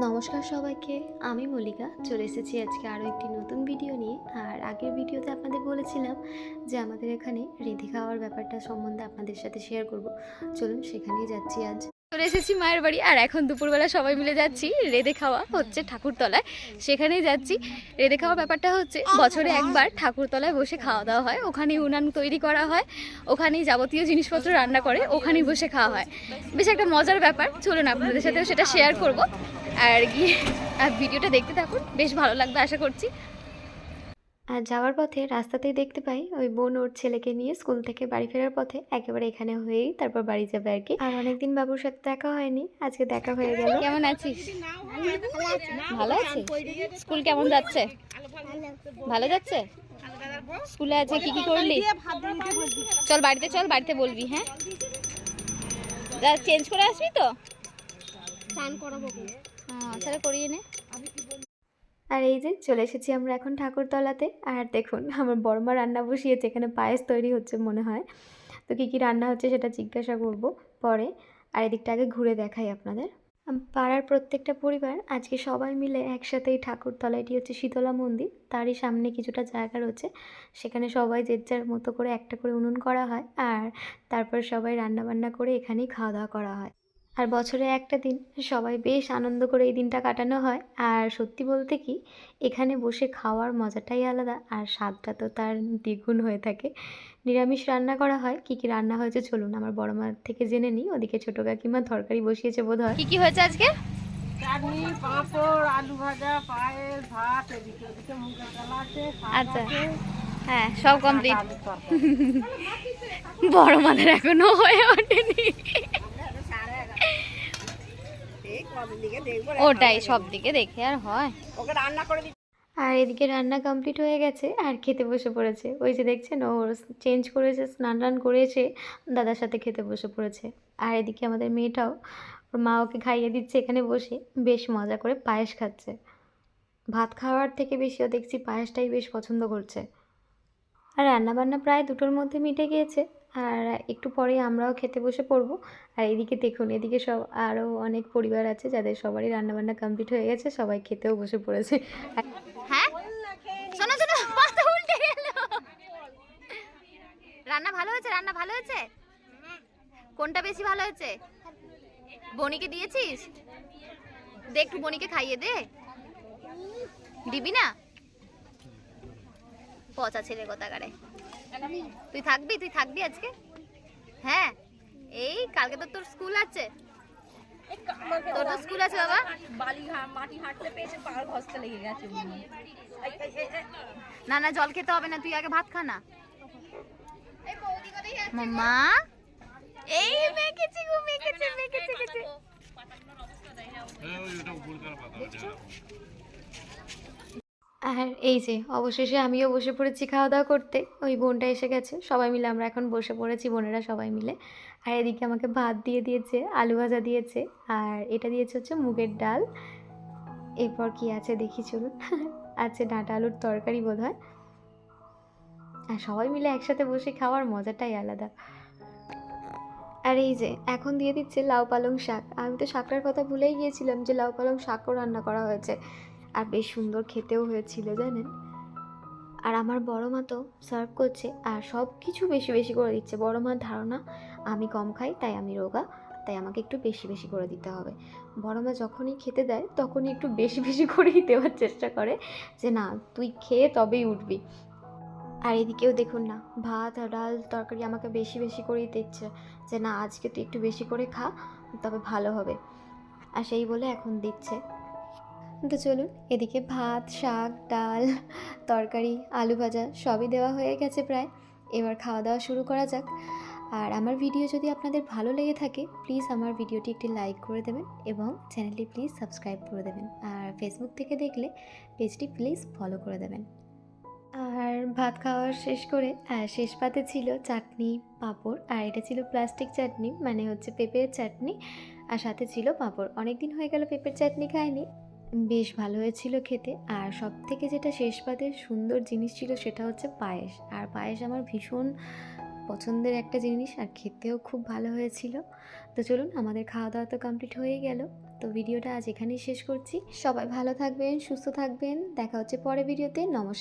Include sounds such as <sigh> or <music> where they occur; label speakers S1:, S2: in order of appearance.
S1: নমস্কার সবাইকে, আমি মল্লিকা। চলে এসেছি আজকে আরও একটি নতুন ভিডিও নিয়ে। আর আগের ভিডিওতে আপনাদের বলেছিলাম যে আমাদের এখানে রিধি খাওয়ার ব্যাপারটা সম্বন্ধে আপনাদের সাথে শেয়ার করব। চলুন সেখানেই যাচ্ছি আজ। চলে এসেছি মায়ের বাড়ি। আর এখন দুপুরবেলা সবাই মিলে যাচ্ছি রেধে খাওয়া হচ্ছে ঠাকুরতলায়। সেখানেই যাচ্ছি। রেধে খাওয়ার ব্যাপারটা হচ্ছে, বছরে একবার ঠাকুরতলায় বসে খাওয়া দাওয়া হয়। ওখানেই উনান তৈরি করা হয়। ওখানেই যাবতীয় জিনিসপত্র রান্না করে, ওখানেই বসে খাওয়া হয়। বেশ একটা মজার ব্যাপার। চলুন আপনাদের সাথেও সেটা শেয়ার করব। আর গিয়ে ভিডিওটা দেখতে থাকুন। বেশ ভালো লাগবে, আশা করছি। আর যাওয়ার পথে রাস্তাতেই দেখতে পাই ওই বোন ওর ছেলেকে নিয়ে স্কুল থেকে বাড়ি ফেরার পথে একেবারে এখানে হয়েই তারপর বাড়ি যাবে আর কি। আর অনেকদিন বাবুর সাথে দেখা হয়নি আজকে দেখা হয়ে গেল। কেমন আছিস? ভালো আছিস স্কুল কেমন যাচ্ছে? ভালো যাচ্ছে? স্কুলে আছে কি কি করলি? চল বাড়িতে চল বাড়িতে বলবি হ্যাঁ? চেঞ্জ করে আসবি তো?
S2: স্নান করাবো।
S1: হ্যাঁ তাহলে করিয়ে নে। আর এই যে চলে এসেছি আমরা এখন ঠাকুরতলাতে। আর দেখুন, আমার বড়মা রান্না বসিয়েছে, এখানে পায়েস তৈরি হচ্ছে মনে হয়। তো কী কী রান্না হচ্ছে সেটা জিজ্ঞাসা করব পরে। আর এদিকটা আগে ঘুরে দেখাই আপনাদের। পাড়ার প্রত্যেকটা পরিবার আজকে সবাই মিলে একসাথে এই ঠাকুরতলা, এটি হচ্ছে শীতলা মন্দির। তারই সামনে কিছুটা জায়গা রয়েছে। সেখানে সবাই যে যার মতো করে একটা করে উনুন করা হয়, আর তারপর সবাই রান্না বান্না করে এখানেই খাওয়া দাওয়া করা হয়। আর বছরে একটা দিন সবাই বেশ আনন্দ করে এই দিনটা কাটানো হয়। আর সত্যি বলতে কি এখানে বসে খাওয়ার মজাটাই আলাদা আর স্বাদটা তো তার দ্বিগুণ হয়ে থাকে। নিরামিষ রান্না করা হয়। কি কি রান্না হয়েছে চলুন আমার বড় মার থেকে জেনে নিই। ওদিকে ছোটো কাকিমা তরকারি বসিয়েছে বোধ হয় কি কি হয়েছে আজকে?
S2: চাটনি পাঁপড় আলু ভাজা পায়েস ভাত এদিকে ওদিকে মুগের ডাল আছে
S1: আচ্ছা। হ্যাঁ সব কমপ্লিট বড় মাদের এখনও হয়ে ওঠেনি
S2: এই কদিন দিকে দেখব রে,
S1: ওটাই সব দিকে দেখে আর হয়।
S2: ওকে রান্না করে
S1: আর এদিকে রান্না কমপ্লিট হয়ে গেছে, আর খেতে বসে পড়েছে। ওই যে দেখছেন, ও চেঞ্জ করেছে, স্নান টান করেছে, দাদার সাথে খেতে বসে পড়েছে। আর এদিকে আমাদের মেয়েটাও, ওর মা ওকে খাইয়ে দিচ্ছে এখানে বসে, বেশ মজা করে পায়েস খাচ্ছে। ভাত খাওয়ার থেকে বেশি ও দেখছি পায়েসটাই বেশ পছন্দ করছে। আর রান্নাবান্না প্রায় দুটোর মধ্যে মিটে গিয়েছে। আর একটু পরে আমরাও খেতে বসে পড়ব। আর এদিকে দেখুন, এদিকে সব আরও অনেক পরিবার আছে যাদের সবারই রান্নাবান্না কমপ্লিট হয়ে গেছে, সবাই খেতেও বসে পড়েছে। হ্যাঁ? রান্না ভালো হয়েছে, রান্না ভালো হয়েছে? কোনটা বেশি ভালো হয়েছে? বনিকে দিয়েছিস? দে একটু বনিকে খাইয়ে দে। দিবি না? পচা ছেলে কোথাকারে তুই থাকবি তুই থাকবি আজকে? হ্যাঁ এই কালকে তো তোর স্কুল আছে। তোর তো স্কুল আছে বাবা।
S2: মাটি হাঁটতে পেয়েছে পাড় ঘষতে লেগে গেছে
S1: না না জল খেতে হবে না তুই আগে ভাত খা না। মাম্মা আর এই যে, অবশেষে আমিও বসে পড়েছি খাওয়া দাওয়া করতে। ওই বোনটা এসে গেছে। সবাই মিলে আমরা এখন বসে পড়েছি, বোনেরা সবাই মিলে। আর এদিকে আমাকে ভাত দিয়ে দিয়েছে, আলু ভাজা দিয়েছে, আর এটা দিয়েছে হচ্ছে মুগের ডাল। এরপর কি আছে দেখি চলুন। <laughs> আছে ডাঁটা আলুর তরকারি বোধ হয় আর সবাই মিলে একসাথে বসে খাওয়ার মজাটাই আলাদা। আর এই যে, এখন দিয়ে দিচ্ছে লাউ পালং শাক। আমি তো শাকটার কথা ভুলেই গিয়েছিলাম যে লাউ পালং শাকও রান্না করা হয়েছে। আর বেশ সুন্দর খেতেও হয়েছিল, জানেন? আর আমার বড় মা তো সার্ভ করছে আর সব কিছু বেশি বেশি করে দিচ্ছে। বড় মার ধারণা, আমি কম খাই, তাই আমি রোগা, তাই আমাকে একটু বেশি বেশি করে দিতে হবে। বড় মা যখনই খেতে দেয়, তখনই একটু বেশি বেশি করেই দেওয়ার চেষ্টা করে যে, না, তুই খেয়ে তবেই উঠবি। আর এদিকেও দেখুন না, ভাত আর ডাল তরকারি আমাকে বেশি বেশি করেই দিচ্ছে যে, না, আজকে তুই একটু বেশি করে খা, তবে ভালো হবে। আর সেই বলে এখন দিচ্ছে। তো চলুন এদিকে ভাত, শাক, ডাল, তরকারি, আলু ভাজা সবই দেওয়া হয়ে গেছে প্রায়। এবার খাওয়া দাওয়া শুরু করা যাক। আর আমার ভিডিও যদি আপনাদের ভালো লেগে থাকে প্লিজ আমার ভিডিওটি একটি লাইক করে দেবেন এবং চ্যানেলটি প্লিজ সাবস্ক্রাইব করে দেবেন। আর ফেসবুক থেকে দেখলে পেজটি প্লিজ ফলো করে দেবেন। আর ভাত খাওয়া শেষ করে শেষ পাতে ছিল চাটনি, পাঁপড়, আর এটা ছিল প্লাস্টিক চাটনি মানে হচ্ছে পেঁপের চাটনি, আর সাথে ছিল পাঁপড়। অনেক দিন হয়ে গেল পেঁপের চাটনি খাইনি। বেশ ভালো হয়েছিল খেতে। আর সব থেকে যেটা শেষ পাতের সুন্দর জিনিস ছিল সেটা হচ্ছে পায়েস। আর পায়েস আমার ভীষণ পছন্দের একটা জিনিস আর খেতেও খুব ভালো হয়েছিল। তো চলুন, আমাদের খাওয়া দাওয়া তো কমপ্লিট হয়ে গেল। তো ভিডিওটা আজ এখানেই শেষ করছি। সবাই ভালো থাকবেন, সুস্থ থাকবেন। দেখা হচ্ছে পরে ভিডিওতে। নমস্কার।